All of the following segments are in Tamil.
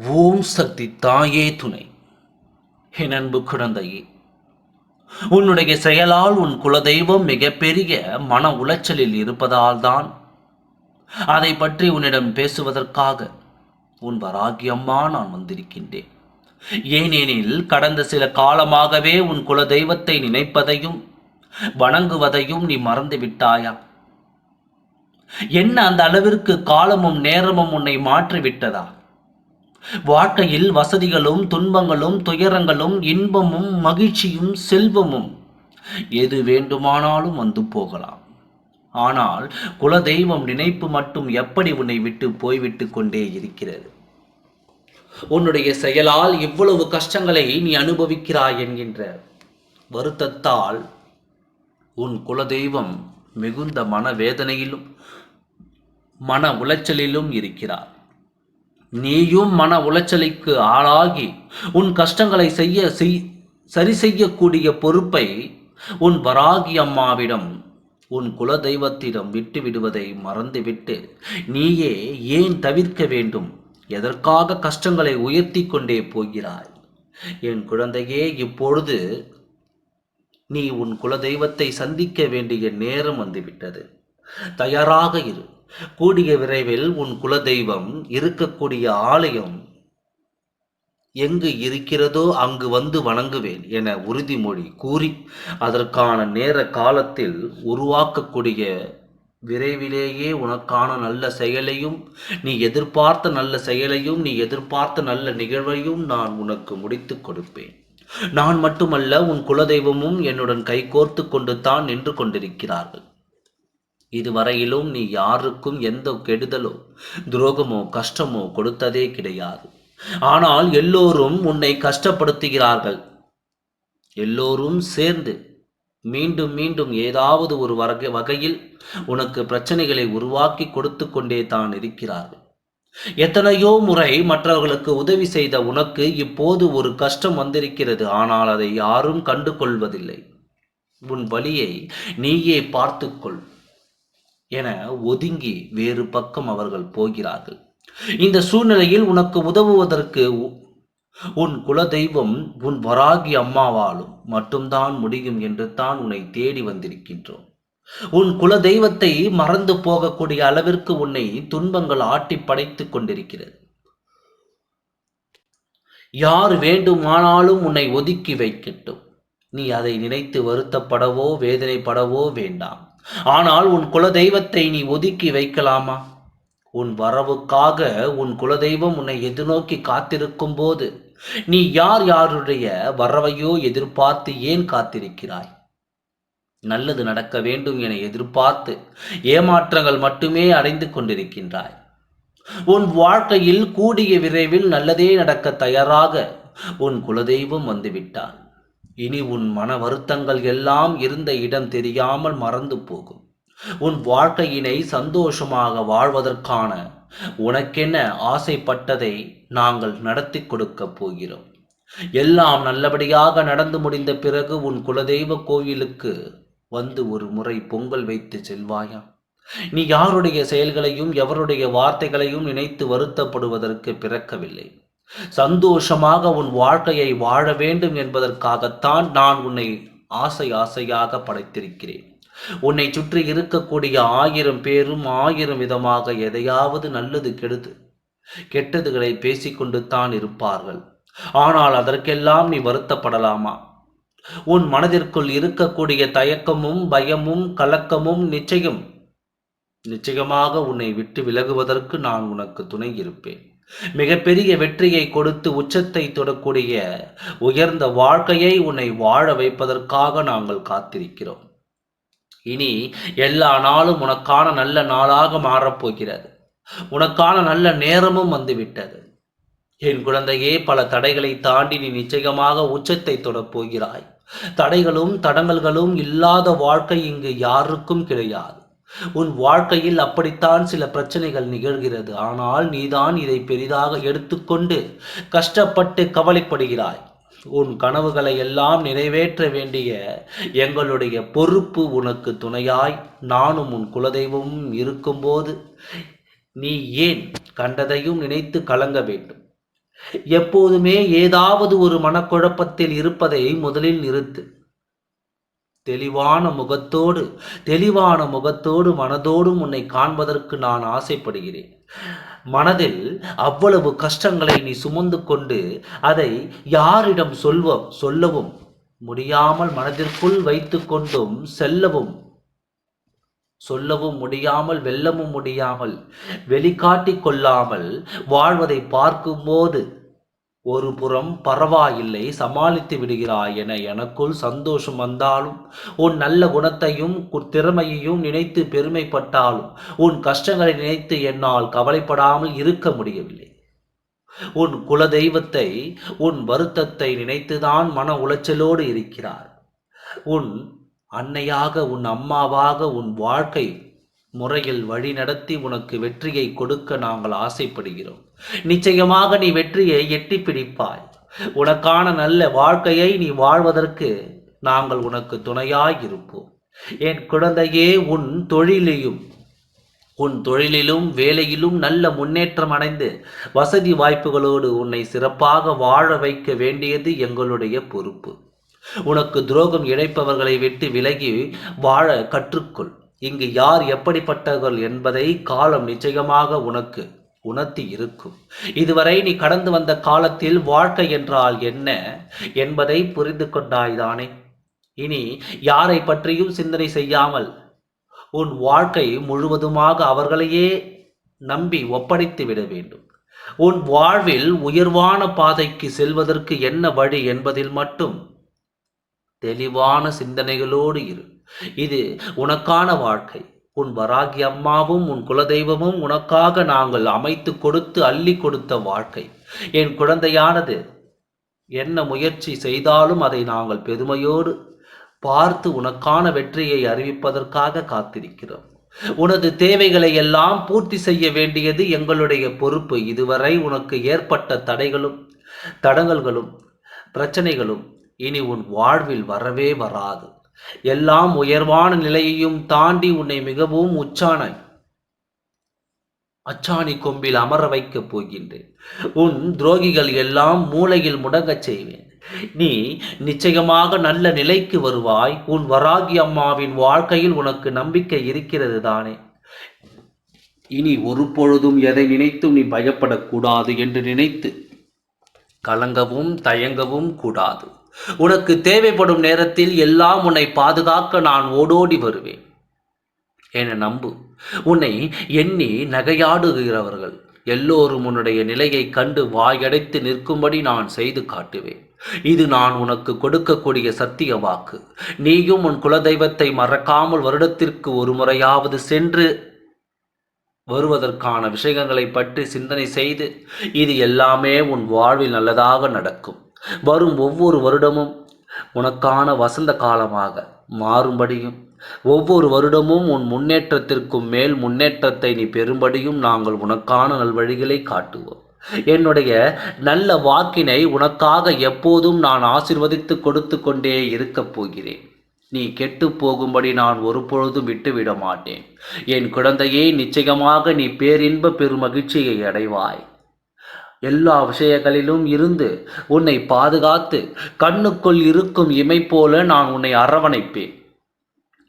ஓம் சக்தி தாயே துணை. என் அன்பு குழந்தையே உன்னுடைய செயலால் உன் குலதெய்வம் மிகப்பெரிய மன உளைச்சலில் இருப்பதால் தான் அதை பற்றி உன்னிடம் பேசுவதற்காக உன் வராகியம்மா நான் வந்திருக்கின்றேன். ஏனெனில் கடந்த சில காலமாகவே உன் குலதெய்வத்தை நினைப்பதையும் வணங்குவதையும் நீ மறந்து விட்டாயா? என்ன அந்த அளவிற்கு காலமும் நேரமும் உன்னை மாற்றி விட்டதா வாழ்க்கையில் வசதிகளும் துன்பங்களும் துயரங்களும் இன்பமும் மகிழ்ச்சியும் செல்வமும் எது வேண்டுமானாலும் வந்து போகலாம். ஆனால் குலதெய்வம் நினைப்பு மட்டும் எப்படி உன்னை விட்டு போய்விட்டு கொண்டே இருக்கிறது? உன்னுடைய செயலால் இவ்வளவு கஷ்டங்களை நீ அனுபவிக்கிறாய் என்கின்ற வருத்தத்தால் உன் குலதெய்வம் மிகுந்த மனவேதனையிலும் மன உளைச்சலிலும் இருக்கிறார். நீயும் மன உளைச்சலுக்கு ஆளாகி உன் கஷ்டங்களை செய்ய செய் சரி செய்யக்கூடிய பொறுப்பை உன் வராகி அம்மாவிடம் உன் குலதெய்வத்திடம் விட்டு விடுவதை மறந்துவிட்டு நீயே ஏன் தவிர்க்க வேண்டும்? எதற்காக கஷ்டங்களை உயர்த்தி கொண்டே போகிறாய்? என் குழந்தையே இப்பொழுது நீ உன் குலதெய்வத்தை சந்திக்க வேண்டிய நேரம் வந்துவிட்டது. தயாராக இரு. கூடிய விரைவில் உன் குலதெய்வம் இருக்கக்கூடிய ஆலயம் எங்கு இருக்கிறதோ அங்கு வந்து வணங்குவேன் என உறுதிமொழி கூறி அதற்கான நேர காலத்தில் உருவாக்கக்கூடிய விரைவிலேயே உனக்கான நல்ல செயலையும் நீ எதிர்பார்த்த நல்ல செயலையும் நீ எதிர்பார்த்த நல்ல நிகழ்வையும் நான் உனக்கு முடித்து கொடுப்பேன். நான் மட்டுமல்ல உன் குலதெய்வமும் என்னுடன் கைகோர்த்து கொண்டு தான் நின்று கொண்டிருக்கிறார்கள். இதுவரையிலும் நீ யாருக்கும் எந்த கெடுதலோ துரோகமோ கஷ்டமோ கொடுத்ததே கிடையாது. ஆனால் எல்லோரும் உன்னை கஷ்டப்படுத்துகிறார்கள். எல்லோரும் சேர்ந்து மீண்டும் மீண்டும் ஏதாவது ஒரு வகை வகையில் உனக்கு பிரச்சனைகளை உருவாக்கி கொடுத்து கொண்டே தான் இருக்கிறார்கள். எத்தனையோ முறை மற்றவர்களுக்கு உதவி செய்த உனக்கு இப்போது ஒரு கஷ்டம் வந்திருக்கிறது. ஆனால் அதை யாரும் கண்டு கொள்வதில்லை உன் வழியை நீயே பார்த்துக்கொள். என ஒதுங்கி வேறு பக்கம் அவர்கள் போகிறார்கள். இந்த சூழ்நிலையில் உனக்கு உதவுவதற்கு உ- உன் குலதெய்வம் உன் வராகி அம்மாவாலும் மட்டும்தான் முடியும் என்று தான் உன்னை தேடி வந்திருக்கின்றோம். உன் குலதெய்வத்தை மறந்து போகக்கூடிய அளவிற்கு உன்னை துன்பங்கள் ஆட்டி படைத்துக் கொண்டிருக்கிறது. யார் வேண்டுமானாலும் உன்னை ஒதுக்கி வைக்கட்டும். நீ அதை நினைத்து வருத்தப்படவோ வேதனைப்படவோ வேண்டாம். ஆனால் உன் குலதெய்வத்தை நீ ஒதுக்கி வைக்கலாமா? உன் வரவுக்காக உன் குலதெய்வம் உன்னை எதிர்நோக்கி காத்திருக்கும் போது நீ யார் யாருடைய வரவையோ எதிர்பார்த்து ஏன் காத்திருக்கிறாய்? நல்லது நடக்க வேண்டும் என எதிர்பார்த்து ஏமாற்றங்கள் மட்டுமே அடைந்து கொண்டிருக்கின்றாய். உன் வாழ்க்கையில் கூடிய விரைவில் நல்லதே நடக்க தயாராக உன் குலதெய்வம் வந்துவிட்டான். இனி உன் மன வருத்தங்கள் எல்லாம் இருந்த இடம் தெரியாமல் மறந்து போகும். உன் வாழ்க்கையினை சந்தோஷமாக வாழ்வதற்கான உனக்கென ஆசைப்பட்டதை நாங்கள் நடத்தி கொடுக்கப் போகிறோம். எல்லாம் நல்லபடியாக நடந்து முடிந்த பிறகு உன் குலதெய்வ கோயிலுக்கு வந்து ஒரு முறை பொங்கல் வைத்து செல்வாயா? நீ யாருடைய செயல்களையும் எவருடைய வார்த்தைகளையும் நினைத்து வருத்தப்படுவதற்கு பிறக்கவில்லை. சந்தோஷமாக உன் வாழ்க்கையை வாழ வேண்டும் என்பதற்காகத்தான் நான் உன்னை ஆசை ஆசையாக படைத்திருக்கிறேன். உன்னை சுற்றி இருக்கக்கூடிய ஆயிரம் பேரும் ஆயிரம் விதமாக எதையாவது நல்லது கெடுது கெட்டதுகளை பேசிக்கொண்டு தான் இருப்பார்கள். ஆனால் அதற்கெல்லாம் நீ வருத்தப்படலாமா? உன் மனதிற்குள் இருக்கக்கூடிய தயக்கமும் பயமும் கலக்கமும் நிச்சயம் நிச்சயமாக உன்னை விட்டு விலகுவதற்கு நான் உனக்கு துணை இருப்பேன். மிகப்பெரிய வெற்றியை கொடுத்து உச்சத்தை தொடக்கூடிய உயர்ந்த வாழ்க்கையை உன்னை வாழ வைப்பதற்காக நாங்கள் காத்திருக்கிறோம். இனி எல்லா நாளும் உனக்கான நல்ல நாளாக மாறப்போகிறது. உனக்கான நல்ல நேரமும் வந்துவிட்டது. என் குழந்தையே பல தடைகளை தாண்டி நீ நிச்சயமாக உச்சத்தை தொடப் போகிறாய் தடைகளும் தடங்கல்களும் இல்லாத வாழ்க்கை இங்கு யாருக்கும் கிடையாது. உன் வாழ்க்கையில் அப்படித்தான் சில பிரச்சனைகள் நிகழ்கிறது. ஆனால் நீதான் இதை பெரிதாக எடுத்துக்கொண்டு கஷ்டப்பட்டு கவலைப்படுகிறாய். உன் கனவுகளை எல்லாம் நிறைவேற்ற வேண்டிய எங்களுடைய பொறுப்பு உனக்கு துணையாய் நானும் உன் குலதெய்வமும் இருக்கும்போது நீ ஏன் கண்டதையும் நினைத்து கலங்க வேண்டும். எப்போதுமே ஏதாவது ஒரு மனக்குழப்பத்தில் இருப்பதை முதலில் நிறுத்து. தெளிவான முகத்தோடு தெளிவான முகத்தோடு மனதோடும் உன்னை காண்பதற்கு நான் ஆசைப்படுகிறேன். மனதில் அவ்வளவு கஷ்டங்களை நீ சுமந்து கொண்டு அதை யாரிடம் சொல்வோம் சொல்லவும் முடியாமல் மனதிற்குள் வைத்து கொண்டும் செல்லவும் சொல்லவும் முடியாமல் வெல்லவும் முடியாமல் வெளிக்காட்டி கொள்ளாமல் வாழ்வதை பார்க்கும்போது ஒரு புறம் பரவாயில்லை சமாளித்து விடுகிறாய் என எனக்குள் சந்தோஷம் வந்தாலும் உன் நல்ல குணத்தையும் திறமையையும் நினைத்து பெருமைப்பட்டாலும் உன் கஷ்டங்களை நினைத்து என்னால் கவலைப்படாமல் இருக்க முடியவில்லை. உன் குல தெய்வத்தை உன் வருத்தத்தை நினைத்துதான் மன உளைச்சலோடு இருக்கிறார். உன் அன்னையாக உன் அம்மாவாக உன் வாழ்க்கை முறையில் வழி நடத்தி உனக்கு வெற்றியை கொடுக்க நாங்கள் ஆசைப்படுகிறோம். நிச்சயமாக நீ வெற்றியை எட்டி பிடிப்பாய். உனக்கான நல்ல வாழ்க்கையை நீ வாழ்வதற்கு நாங்கள் உனக்கு துணையாய் இருப்போம். என் குழந்தையே உன் தொழிலையும் உன் தொழிலிலும் வேலையிலும் நல்ல முன்னேற்றம் அடைந்து வசதி வாய்ப்புகளோடு உன்னை சிறப்பாக வாழ வைக்க வேண்டியது எங்களுடைய பொறுப்பு. உனக்கு துரோகம் இழைப்பவர்களை விட்டு விலகி வாழ கற்றுக்கொள். இங்கு யார் எப்படிப்பட்டவர்கள் என்பதை காலம் நிச்சயமாக உனக்கு உணர்த்தி இருக்கும். இதுவரை நீ கடந்து வந்த காலத்தில் வாழ்க்கை என்றால் என்ன என்பதை புரிந்து கொண்டாய்தானே இனி யாரை பற்றியும் சிந்தனை செய்யாமல் உன் வாழ்க்கை முழுவதுமாக அவர்களையே நம்பி ஒப்படைத்து விட வேண்டும். உன் வாழ்வில் உயர்வான பாதைக்கு செல்வதற்கு என்ன வழி என்பதில் மட்டும் தெளிவான சிந்தனைகளோடு இரு. இது உனக்கான வாழ்க்கை. உன் வராகி அம்மாவும் உன் குலதெய்வமும் உனக்காக நாங்கள் அமைத்து கொடுத்து அள்ளி கொடுத்த வாழ்க்கை. என் குழந்தையானது என்ன முயற்சி செய்தாலும் அதை நாங்கள் பெருமையோடு பார்த்து உனக்கான வெற்றியை அறிவிப்பதற்காக காத்திருக்கிறோம். உனது தேவைகளை எல்லாம் பூர்த்தி செய்ய வேண்டியது எங்களுடைய பொறுப்பு. இதுவரை உனக்கு ஏற்பட்ட தடைகளும் தடங்கல்களும் பிரச்சனைகளும் இனி உன் வாழ்வில் வரவே வராது. எல்லாம் உயர்வான நிலையையும் தாண்டி உன்னை மிகவும் உச்சான அச்சாணி கொம்பில் அமர வைக்கப் போகின்றேன். உன் துரோகிகள் எல்லாம் மூளையில் முடங்கச் செய்வேன். நீ நிச்சயமாக நல்ல நிலைக்கு வருவாய். உன் வராகி அம்மாவின் வாழ்க்கையில் உனக்கு நம்பிக்கை இருக்கிறது தானே. இனி ஒரு பொழுதும் எதை நினைத்தும் நீ பயப்படக்கூடாது என்று நினைத்து கலங்கவும் தயங்கவும் கூடாது. உனக்கு தேவைப்படும் நேரத்தில் எல்லாம் உன்னை பாதுகாக்க நான் ஓடோடி வருவேன். என நம்பு உன்னை எண்ணி நகையாடுகிறவர்கள் எல்லோரும் உன்னுடைய நிலையை கண்டு வாயடைத்து நிற்கும்படி நான் செய்து காட்டுவேன். இது நான் உனக்கு கொடுக்கக்கூடிய சத்திய வாக்கு. நீயும் உன் குலதெய்வத்தை மறக்காமல் வருடத்திற்கு ஒரு முறையாவது சென்று வருவதற்கான விஷயங்களை பற்றி சிந்தனை செய்து இது எல்லாமே உன் வாழ்வில் நல்லதாக நடக்கும். வரும் ஒவ்வொரு வருடமும் உனக்கான வசந்த காலமாக மாறும்படியும் ஒவ்வொரு வருடமும் உன் முன்னேற்றத்திற்கும் மேல் முன்னேற்றத்தை நீ பெறும்படியும் நாங்கள் உனக்கான நல்வழிகளை காட்டுவோம். என்னுடைய நல்ல வாக்கினை உனக்காக எப்போதும் நான் ஆசிர்வதித்து கொடுத்து கொண்டே இருக்கப் போகிறேன். நீ கெட்டு போகும்படி நான் ஒரு பொழுதும் விட்டுவிட மாட்டேன். என் குழந்தையே நிச்சயமாக நீ பேரின்ப பெருமகிழ்ச்சியை அடைவாய். எல்லா விஷயங்களிலும் இருந்து உன்னை பாதுகாத்து கண்ணுக்குள் இருக்கும் இமை போல நான் உன்னை அரவணைப்பேன்.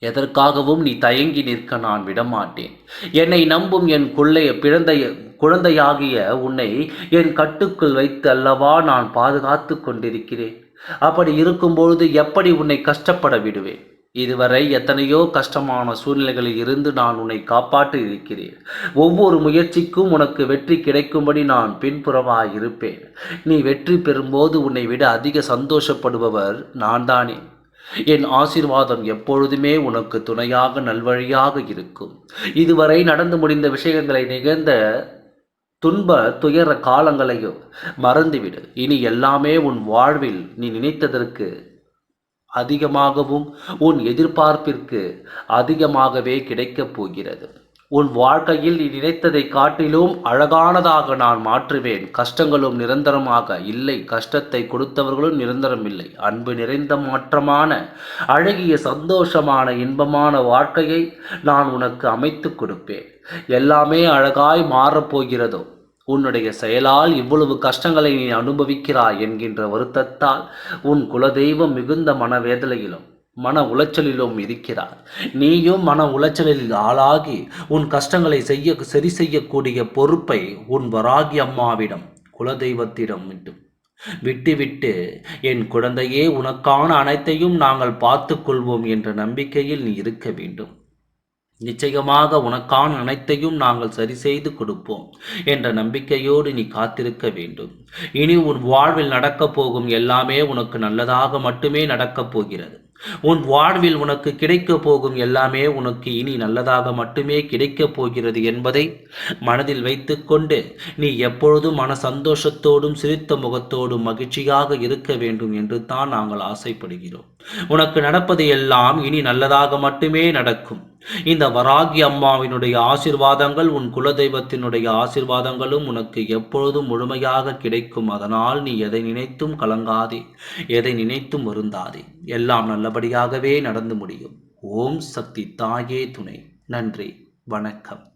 எதற்காகவும் நீ தயங்கி நிற்க நான் விடமாட்டேன். என்னை நம்பும் என் குள்ளைய பிறந்தைய குழந்தையாகிய உன்னை என் கட்டுக்குள் வைத்து அல்லவா நான் பாதுகாத்து கொண்டிருக்கிறேன். அப்படி இருக்கும்பொழுது எப்படி உன்னை கஷ்டப்பட விடுவேன்? இதுவரை எத்தனையோ கஷ்டமான சூழ்நிலைகளில் இருந்து நான் உன்னை காப்பாற்றி இருக்கிறேன். ஒவ்வொரு முயற்சிக்கும் உனக்கு வெற்றி கிடைக்கும்படி நான் பின்புறமாக இருப்பேன் நீ வெற்றி பெறும்போது உன்னை விட அதிக சந்தோஷப்படுபவர் நான் தானே. என் ஆசீர்வாதம் எப்பொழுதுமே உனக்கு துணையாக நல்வழியாக இருக்கும். இதுவரை நடந்து முடிந்த விஷயங்களை நிகழ்ந்த துன்ப துயர காலங்களையும் மறந்துவிடு. இனி எல்லாமே உன் வாழ்வில் நீ நினைத்ததற்கு அதிகமாகவும் உன் எதிர்பார்ப்பிற்கு அதிகமாகவே கிடைக்கப் போகிறது. உன் வாழ்க்கையில் நீ நினைத்ததை காட்டிலும் அழகானதாக நான் மாற்றுவேன். கஷ்டங்களும் நிரந்தரமாக இல்லை. கஷ்டத்தை கொடுத்தவர்களும் நிரந்தரம் இல்லை. அன்பு நிறைந்த மாற்றமான அழகிய சந்தோஷமான இன்பமான வாழ்க்கையை நான் உனக்கு அமைத்து கொடுப்பேன். எல்லாமே அழகாய் மாறப்போகிறதோ உன்னுடைய செயலால் இவ்வளவு கஷ்டங்களை நீ அனுபவிக்கிறாய் என்கின்ற வருத்தத்தால் உன் குலதெய்வம் மிகுந்த மனவேதலையிலும் மன உளைச்சலிலும் இருக்கிறார். நீயும் மன உளைச்சலில் ஆளாகி உன் கஷ்டங்களை செய்ய சரி செய்யக்கூடிய பொறுப்பை உன் வராகி அம்மாவிடம் குலதெய்வத்திடம் விட்டு விட்டுவிட்டு என் குழந்தையே உனக்கான அனைத்தையும் நாங்கள் பார்த்து கொள்வோம் என்ற நம்பிக்கையில் நீ இருக்க வேண்டும். நிச்சயமாக உனக்கான அனைத்தையும் நாங்கள் சரி செய்து கொடுப்போம் என்ற நம்பிக்கையோடு நீ காத்திருக்க வேண்டும். இனி உன் வாழ்வில் நடக்கப் போகும் எல்லாமே உனக்கு நல்லதாக மட்டுமே நடக்கப் போகிறது. உன் வாழ்வில் உனக்கு கிடைக்கப் போகும் எல்லாமே உனக்கு இனி நல்லதாக மட்டுமே கிடைக்கப் போகிறது என்பதை மனதில் வைத்துக்கொண்டு நீ எப்பொழுதும் மன சந்தோஷத்தோடும் சிரித்த முகத்தோடும் மகிழ்ச்சியாக இருக்க வேண்டும் என்று தான் நாங்கள் ஆசைப்படுகிறோம். உனக்கு நடப்பது எல்லாம் இனி நல்லதாக மட்டுமே நடக்கும். இந்த வராகி அம்மாவினுடைய ஆசிர்வாதங்கள் உன் குலதெய்வத்தினுடைய ஆசிர்வாதங்களும் உனக்கு எப்பொழுதும் முழுமையாக கிடைக்கும். அதனால் நீ எதை நினைத்தும் கலங்காதே எதை நினைத்தும் வருந்தாதே. எல்லாம் நல்லபடியாகவே நடந்து முடியும். ஓம் சக்தி தாயே துணை. நன்றி வணக்கம்.